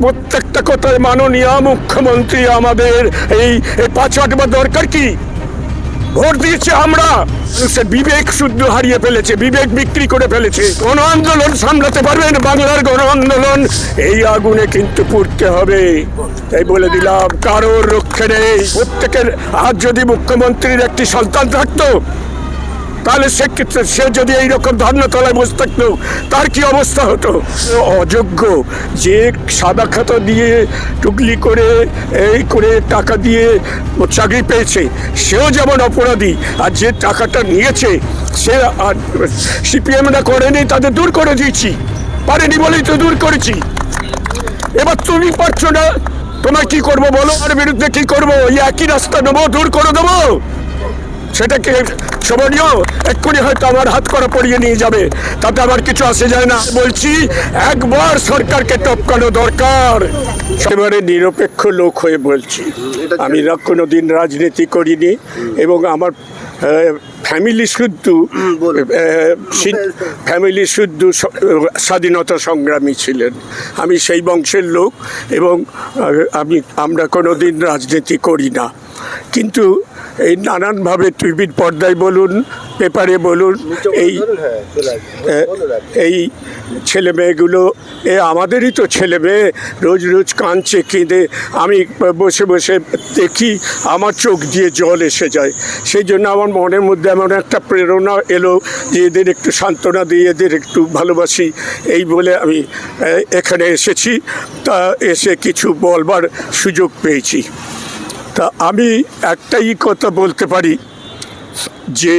প্রত্যেকটা কথায় মাননীয় মুখ্যমন্ত্রী আমাদের এই এই বা দরকার কি? ভোট দিয়েছে আমরা। সে বিবেক শুদ্ধ হারিয়ে ফেলেছে, বিবেক বিক্রি করে ফেলেছে। গণ আন্দোলন সামলাতে পারবেন বাংলার গণ আন্দোলন। এই আগুনে কিন্তু পুড়তে হবে। তাই বলে দিলাম, কারোর রক্ষে নেই। প্রত্যেকের, আজ যদি মুখ্যমন্ত্রীর একটি সন্তান থাকতো তাহলে সেক্ষেত্রে সে যদি এইরকম ধর্ণতলায় বসে থাকতো, তার কি অবস্থা হতো? অযোগ্য। যে সাদা খাতা দিয়ে টুকলি করে, এই করে টাকা দিয়ে চাকরি পেয়েছে, সেও যেমন অপরাধী, আর যে টাকাটা নিয়েছে, সে আর সিপিএমরা করেনি, তাদের দূর করে দিয়েছি। পারেনি বলেই তো দূর করেছি। এবার তুমি পারছ না, তোমায় কি করব বলো? আর বিরুদ্ধে কি করব? ওই একই রাস্তা নেব, দূর করে দেবো? সেটাকে শোভনীয় এক্ষুনি হয়তো আমার হাত করা পড়িয়ে নিয়ে যাবে। তাতে আমার কিছু আসে যায় না। বলছি একবার সরকারকে টপকানো দরকার। একেবারে নিরপেক্ষ লোক হয়ে বলছি। আমি না কোনো দিন রাজনীতি করিনি এবং আমার ফ্যামিলি শুদ্ধ ফ্যামিলি শুদ্ধ স্বাধীনতা সংগ্রামী ছিলেন। আমি সেই বংশের লোক এবং আমি আমরা কোনো দিন রাজনীতি করি না। কিন্তু এই নানানভাবে টিভির পর্দায় বলুন পেপারে বলুন এই এই ছেলে মেয়েগুলো এ আমাদেরই তো ছেলে মেয়ে রোজ রোজ কাঁদছে কেঁদে। আমি বসে বসে দেখি আমার চোখ দিয়ে জল এসে যায়। সেই জন্য আমার মনের মধ্যে এমন একটা প্রেরণা এলো যে এদের একটু সান্ত্বনা দিয়ে এদের একটু ভালোবাসি। এই বলে আমি এখানে এসেছি। তা এসে কিছু বলবার সুযোগ পেয়েছি। তা আমি একটাই কথা বলতে পারি যে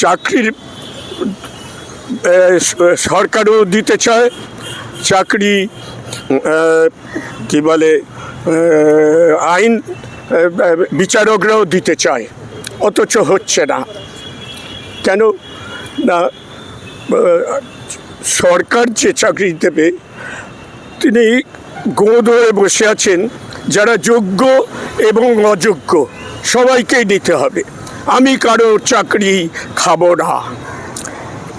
চাকরির সরকারও দিতে চায়, চাকরি কি বলে আইন বিচারকরাও দিতে চায়, অথচ হচ্ছে না। কেন? না সরকার যে চাকরি দেবে, তিনি গোঁদ হয়ে বসে আছেন যারা যোগ্য এবং অযোগ্য, সবাইকেই দিতে হবে। আমি কারও চাকরি খাব না।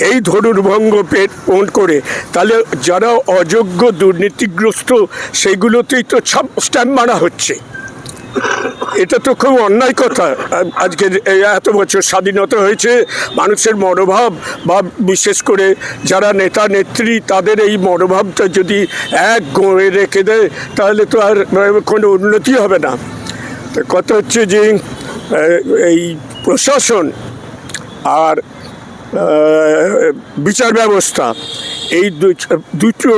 এই ধনুর্ভঙ্গ পেট পোন করে, তাহলে যারা অযোগ্য, দুর্নীতিগ্রস্ত, সেগুলোতেই তো সব স্ট্যাম্প মারা হচ্ছে। এটা তো খুব অন্যায় কথা। আজকে এত বছর স্বাধীনতা হয়েছে, মানুষের মনোভাব বা বিশেষ করে যারা নেতা, নেত্রী, তাদের এই মনোভাবটা যদি এক গড়ে রেখে দেয়, তাহলে তো আর কোনো উন্নতি হবে না। কথা হচ্ছে যে এই প্রশাসন আর বিচার ব্যবস্থা এই দুটো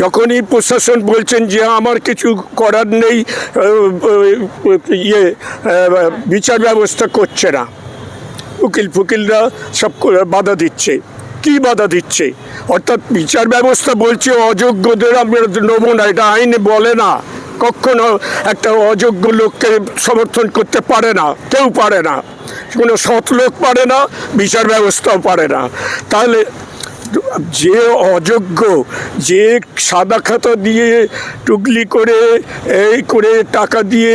যখনই প্রশাসন বলছেন যে আমার কিছু করার নেই ইয়ে বিচার ব্যবস্থা করছে না। উকিল ফুকিলরা সব বাধা দিচ্ছে। কি বাধা দিচ্ছে? অর্থাৎ বিচার ব্যবস্থা বলছে অযোগ্যদের আমরা নেব না, এটা আইনে বলে না। কখনো একটা অযোগ্য লোককে সমর্থন করতে পারে না, কেউ পারে না। কোনো সৎ লোক পারে না, বিচার ব্যবস্থাও পারে না। তাহলে যে অযোগ্য, যে সাদা খাতা দিয়ে টুকলি করে, এই করে টাকা দিয়ে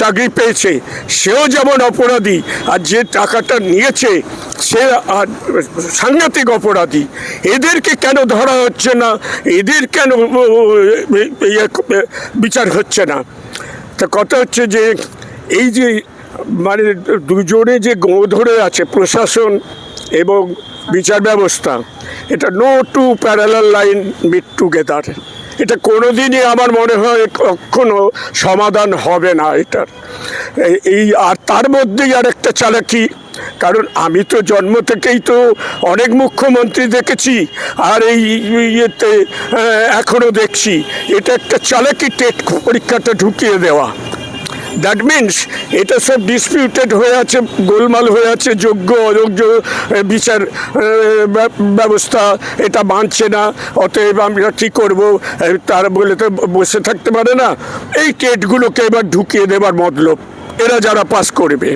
চাকরি পেয়েছে, সেও যেমন অপরাধী, আর যে টাকাটা নিয়েছে, সে আর সাংঘাতিক অপরাধী। এদেরকে কেন ধরা হচ্ছে না? এদের কেন বিচার হচ্ছে না? তা কথা হচ্ছে যে, এই যে মানে দুজনে যে গো, ধরে আছে প্রশাসন এবং বিচার ব্যবস্থা। এটা no two parallel line meet together এটা কোনোদিনই আমার মনে হয় কখনো সমাধান হবে না এটার এই- এই, আর তার মধ্যেই আর একটা চালাকি। কারণ আমি তো জন্ম থেকেই তো অনেক মুখ্যমন্ত্রী দেখেছি, আর এই ইয়েতে এখনও দেখছি। এটা একটা চালাকি টেট পরীক্ষাটা ঢুকিয়ে দেওয়া। দ্যাট মিন্স এটা সব ডিসপিউটেড হয়ে আছে, গোলমাল হয়ে আছে, যোগ্য, অযোগ্য বিচার ব্যবস্থা এটা মানছে না, অতএব আমরা কী করব? তারা বলে তো বসে থাকতে পারে না। এই টেটগুলোকে এবার ঢুকিয়ে দেবার মতলব, এরা যারা পাস করবে,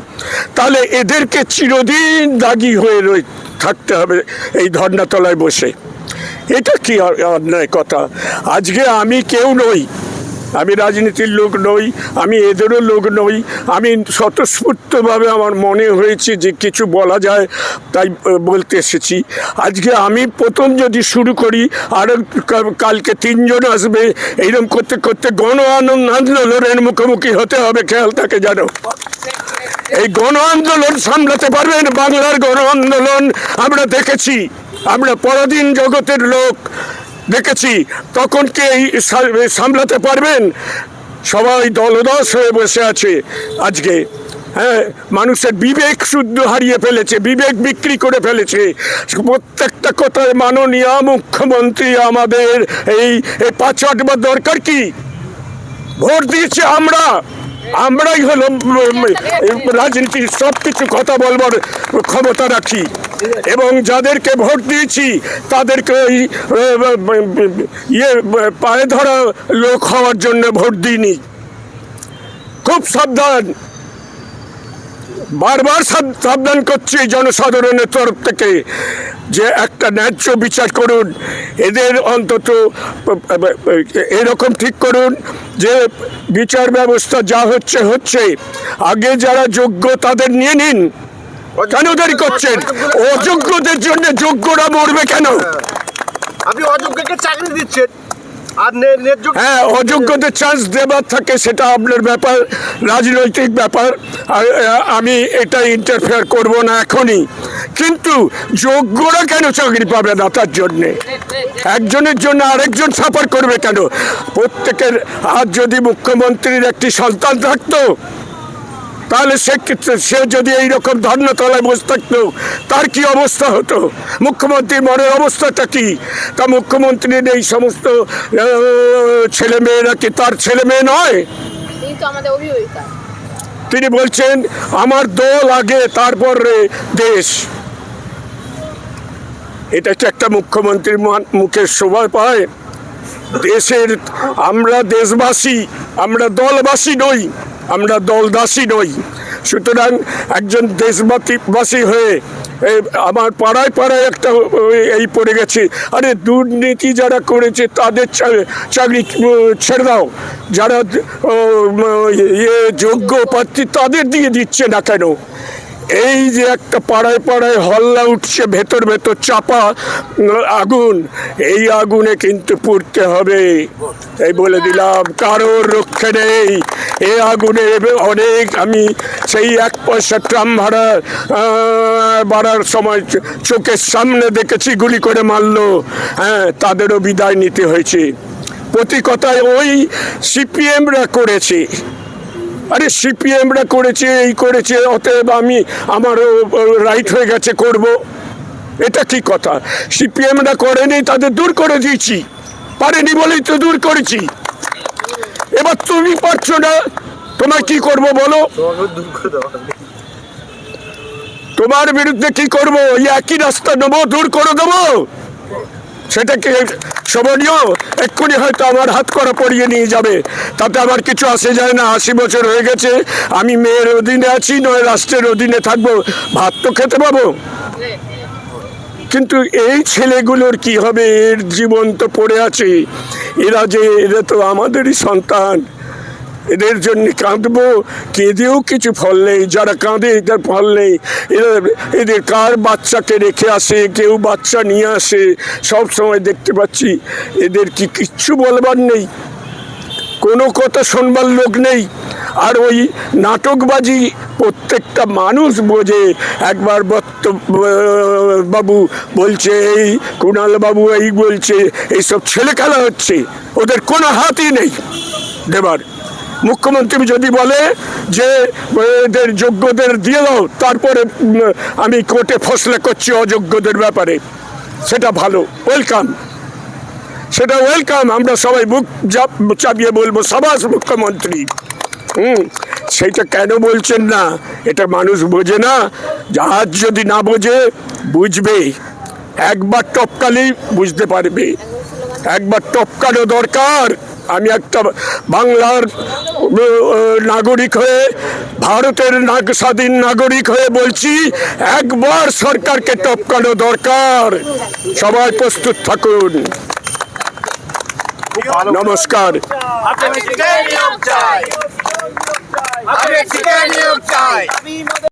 তাহলে এদেরকে চিরদিন দাগি হয়ে রয়ে থাকতে হবে এই ধর্নাতলায় বসে। এটা কি অন্যায় কথা? আজকে আমি কেউ নই আমি রাজনীতির লোক নই, আমি এদেরও লোক নই। আমি স্বতঃস্ফূর্তভাবে আমার মনে হয়েছে যে কিছু বলা যায়, তাই বলতে এসেছি। আজকে আমি প্রথম যদি শুরু করি আরও কালকে তিনজন আসবে, এইরকম করতে করতে গণ আনন্দ আন্দোলনের মুখোমুখি হতে হবে, খেয়াল থাকে জানো। এই গণ আন্দোলন সামলাতে পারবেন, বাংলার গণ আন্দোলন আমরা দেখেছি। আমরা পরাধীন জগতের লোক। দেখেছি, তখন কে এই সামলাতে পারবেন? সবাই দলদশ হয়ে বসে আছে আজকে। হ্যাঁ মানুষের বিবেক শুদ্ধ হারিয়ে ফেলেছে, বিবেক বিক্রি করে ফেলেছে। প্রত্যেকটা কথায় মাননীয় মুখ্যমন্ত্রী আমাদের এই এই পাঁচ আটবার দরকার কি? ভোট দিয়েছি আমরা। আমরাই হলো রাজনীতির সব কিছু কথা বলবার ক্ষমতা রাখি। এবং যাদেরকে ভোট দিয়েছি, তাদেরকে ওই ইয়ে পায়ে ধরা লোক হওয়ার জন্য ভোট দিইনি। খুব সাবধান। বারবার সাব- সাবধান করছি জনসাধারণের তরফ থেকে যে একটা ন্যায্য বিচার করুন, এদের অন্তত, এরকম ঠিক করুন যে বিচার ব্যবস্থা যা হচ্ছে হচ্ছে। আগে যারা যোগ্য তাদের নিয়ে নিন। কেন দেরি করছেন। অযোগ্যদের জন্য যোগ্যরা মরবে কেন? আপনি অযোগ্যকে চাকরি দিচ্ছেন। আর হ্যাঁ অযোগ্যদের চান্স দেবার থাকে সেটা আপনার ব্যাপার রাজনৈতিক ব্যাপার। আর আমি এটা ইন্টারফেয়ার করব না এখনই। কিন্তু যোগ্যরা কেন চাকরি পাবে না তার জন্যে? একজনের জন্য আরেকজন সাফার করবে কেন? প্রত্যেকের আজ যদি মুখ্যমন্ত্রীর একটি সন্তান থাকতো তাহলে সে ক্ষেত্রে- সে যদি এইরকম ধর্ণতলায় বসে থাকতো তার কি অবস্থা হতো? মুখ্যমন্ত্রীর মনের অবস্থাটা কি? তা মুখ্যমন্ত্রীর এই সমস্ত ছেলে মেয়েরা কি তার ছেলে মেয়ে নয়? তিনি বলছেন আমার দল আগে তারপরে দেশ। এটা কি একটা মুখ্যমন্ত্রীর মান- মুখের শোভা পায়। দেশের আমরা দেশবাসী আমরা দলবাসী নই। আমরা দলদাসী নই। সুতরাং একজন দেশবাসী হয়ে আমার পাড়ায় পাড়ায় একটা এই পড়ে গেছে। আরে দুর্নীতি যারা করেছে তাদের চাকরি ছেড়ে দাও। যারা ইয়ে যোগ্য প্রার্থী তাদের দিয়ে দিচ্ছে না কেন? এই যে একটা পাড়ায় পাড়ায় হল্লা উঠছে, ভেতর ভেতর চাপা আগুন। এই আগুনে কিন্তু পুড়তে হবে। এই বলে দিলাম, কারোর রক্ষে নেই। এই আগুনে অনেক, আমি সেই এক পয়সা ট্রাম ভাড়া বাড়ার সময় চোখের সামনে দেখেছি, গুলি করে মারলো। হ্যাঁ তাদেরও বিদায় নিতে হয়েছে। প্রতি কথায় ওই সিপিএমরা করেছে। আরে সিপিএমরা করেছে এই করেছে অতএব আমি আমারও রাইট হয়ে গেছে করব। এটা কি কথা। সিপিএমরা করেনি তাদের দূর করে দিয়েছি। পারেনি বলেই তো দূর করেছি। এবার তুমি পারছ না তোমার কি করব বলো। তোমার বিরুদ্ধে কি করব? একই রাস্তা নেব দূর করে দেবো? সেটা কি শোভনীয়, এক্ষুনি হয়তো আমার হাত করা পড়িয়ে নিয়ে যাবে। তাতে আমার কিছু আসে যায় না, আশি বছর হয়ে গেছে, আমি মেয়ের অধীনে আছি, নয় রাষ্ট্রের অধীনে থাকব, ভাত তো খেতে পাবো। কিন্তু এই ছেলেগুলোর কি হবে? এর জীবন তো পড়ে আছে। এরা যে, এরা তো আমাদেরই সন্তান। এদের জন্য কাঁদবো, কেঁদেও কিছু ফল নেই, যারা কাঁদে এদের ফল নেই। এদের কার বাচ্চাকে রেখে আসে, কেউ বাচ্চা নিয়ে আসে? সব সময় দেখতে পাচ্ছি এদের কি কিচ্ছু বলবার নেই, কোনো কথা শোনবার লোক নেই। আর ওই নাটকবাজি প্রত্যেকটা মানুষ বোঝে। একবার বত্ত বাবু বলছে, এই কুণাল বাবু এই বলছে, এইসব ছেলে খেলা হচ্ছে, ওদের কোনো হাতই নেই। দেবার মুখ্যমন্ত্রী যদি বলে যে এদের যোগ্যদের দিয়ে দাও, তারপরে আমি কোর্টে ফসলা করছি অযোগ্যদের ব্যাপারে, সেটা ভালো, ওয়েলকাম। সেটা ওয়েলকাম, আমরা সবাই চাপ- চাপিয়ে বলব, সাবাস মুখ্যমন্ত্রী। হুম, সেইটা কেন বলছেন না? এটা মানুষ বোঝে না জাহাজ যদি না বোঝে, বুঝবে। একবার টপকালেই বুঝতে পারবে। একবার টপকানো দরকার। আমি একটা বাংলার নাগরিক হয়ে, ভারতের নাগ, স্বাধীন নাগরিক হয়ে বলছি, একবার সরকারকে টপকানো দরকার। সবাই প্রস্তুত থাকুন। নমস্কার।